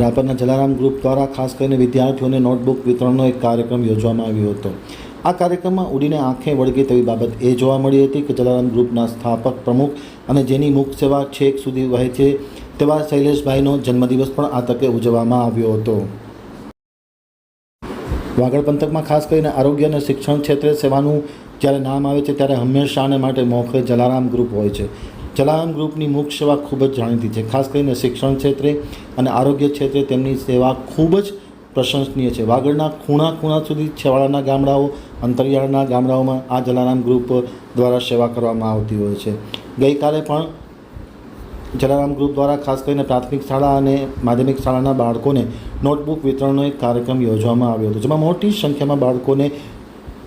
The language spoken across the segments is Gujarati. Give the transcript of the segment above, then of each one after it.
રાપરના જલારામ ગ્રુપ દ્વારા ખાસ કરીને વિદ્યાર્થીઓને નોટબુક વિતરણનો એક કાર્યક્રમ યોજવામાં આવ્યો હતો. આ કાર્યક્રમમાં ઉડીને આંખે વળગી તેવી બાબત એ જોવા મળી હતી કે જલારામ ગ્રુપના સ્થાપક પ્રમુખ અને જેની મુખ સેવા છેક સુધી વહે છે તેવા શૈલેષભાઈનો જન્મદિવસ પણ આ તકે ઉજવવામાં આવ્યો હતો. વાગડ પંથકમાં ખાસ કરીને આરોગ્ય અને શિક્ષણ ક્ષેત્રે સેવાનું જ્યારે નામ આવે છે ત્યારે હંમેશા અને માટે મોખરે જલારામ ગ્રુપ હોય છે. જલારામ ગ્રુપની મુખ્ય સેવા ખૂબ જ જાણીતી છે. ખાસ કરીને શિક્ષણ ક્ષેત્રે અને આરોગ્ય ક્ષેત્રે તેમની સેવા ખૂબ જ પ્રશંસનીય છે. વાગડના ખૂણા ખૂણા સુધી છેવાડાના ગામડાઓ, અંતરિયાળના ગામડાઓમાં આ જલારામ ગ્રુપ દ્વારા સેવા કરવામાં આવતી હોય છે. ગઈકાલે પણ જલારામ ગ્રુપ દ્વારા ખાસ કરીને પ્રાથમિક શાળા અને માધ્યમિક શાળાના બાળકોને નોટબુક વિતરણનો એક કાર્યક્રમ યોજવામાં આવ્યો હતો, જેમાં મોટી સંખ્યામાં બાળકોને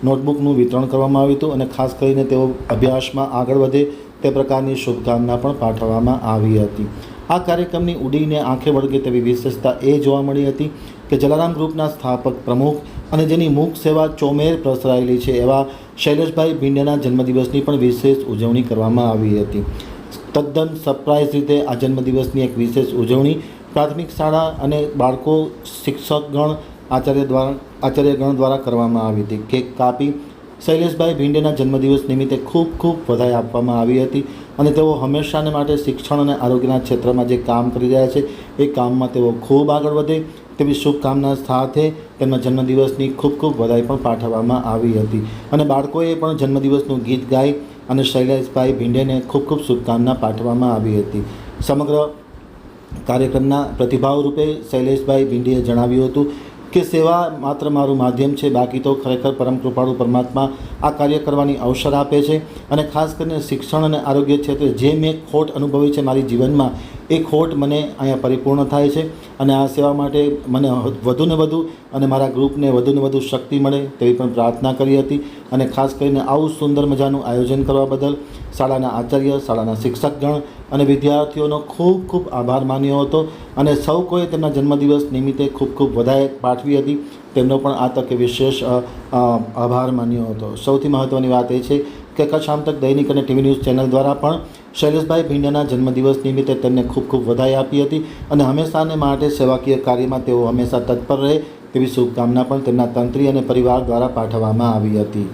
નોટબુકનું વિતરણ કરવામાં આવ્યું હતું અને ખાસ કરીને તેઓ અભ્યાસમાં આગળ વધે તે પ્રકારની શુભકામના પણ પાઠવવામાં આવી હતી. આ કાર્યક્રમની ઉડીને આંખે વળગે તેવી વિશેષતા એ જોવા મળી હતી કે જલારામ ગ્રુપના સ્થાપક પ્રમુખ અને જેની મુખ સેવા ચોમેર પ્રસરાયેલી છે એવા શૈલેષભાઈ ભીંડિયાના જન્મદિવસની પણ વિશેષ ઉજવણી કરવામાં આવી હતી. તદ્દન સરપ્રાઇઝ રીતે આ જન્મદિવસની એક વિશેષ ઉજવણી પ્રાથમિક શાળા અને બાળકો શિક્ષકગણ આચાર્ય દ્વારા આચાર્યગણ દ્વારા કરવામાં આવી હતી. કેક કાપી શૈલેષભાઈ ભીંડેના જન્મદિવસ નિમિત્તે ખૂબ ખૂબ વધાઈ આપવામાં આવી હતી અને તેઓ હંમેશાને માટે શિક્ષણ અને આરોગ્યના ક્ષેત્રમાં જે કામ કરી રહ્યા છે, એ કામમાં તેઓ ખૂબ આગળ વધે. તેવી શુભકામના સાથે તેમના જન્મદિવસની ખૂબ ખૂબ વધાઈ પણ પાઠવવામાં આવી હતી. અને બાળકોએ પણ જન્મદિવસનું ગીત ગાઈ અને શૈલેષભાઈ ભીંડેને ખૂબ ખૂબ શુભકામના પાઠવવામાં આવી હતી. સમગ્ર કાર્યક્રમના પ્રતિભાવ રૂપે શૈલેષભાઈ ભીંડીએ જણાવ્યું હતું કે સેવા માત્ર મારું માધ્યમ છે, બાકી તો ખરેખર પરમ કૃપાળુ પરમાત્મા આ કાર્ય કરવાની અવસર આપે છે. અને ખાસ કરીને શિક્ષણ અને આરોગ્ય ક્ષેત્રે જે મેં ખોટ અનુભવી છે મારી જીવનમાં એ ખોટ મને અહીંયા પરિપૂર્ણ થાય છે અને આ સેવા માટે મને વધુને વધુ અને મારા ગ્રુપને વધુને વધુ શક્તિ મળે તેવી પણ પ્રાર્થના કરી હતી. અને ખાસ કરીને આવું સુંદર મજાનું આયોજન કરવા બદલ શાળાના આચાર્ય, શાળાના શિક્ષકગણ અને વિદ્યાર્થીઓનો ખૂબ ખૂબ આભાર માન્યો હતો અને સૌ કોઈ તેમના જન્મદિવસ નિમિત્તે ખૂબ ખૂબ વધારે પાઠવી હતી. તેમનો પણ આ તકે વિશેષ આભાર માન્યો હતો. સૌથી મહત્ત્વની વાત એ છે કે કચ્છ આમતક દૈનિક અને ટીવી ન્યૂઝ ચેનલ દ્વારા પણ શૈલેષભાઈ ભીંડિયાના જન્મદિવસ નિમિત્તે તેમને ખૂબ ખૂબ વધાઈ આપી હતી અને હંમેશાને માટે સેવાકીય કાર્યમાં તેઓ હંમેશા તત્પર રહે તેવી શુભકામના પણ તેમના તંત્રી અને પરિવાર દ્વારા પાઠવવામાં આવી હતી.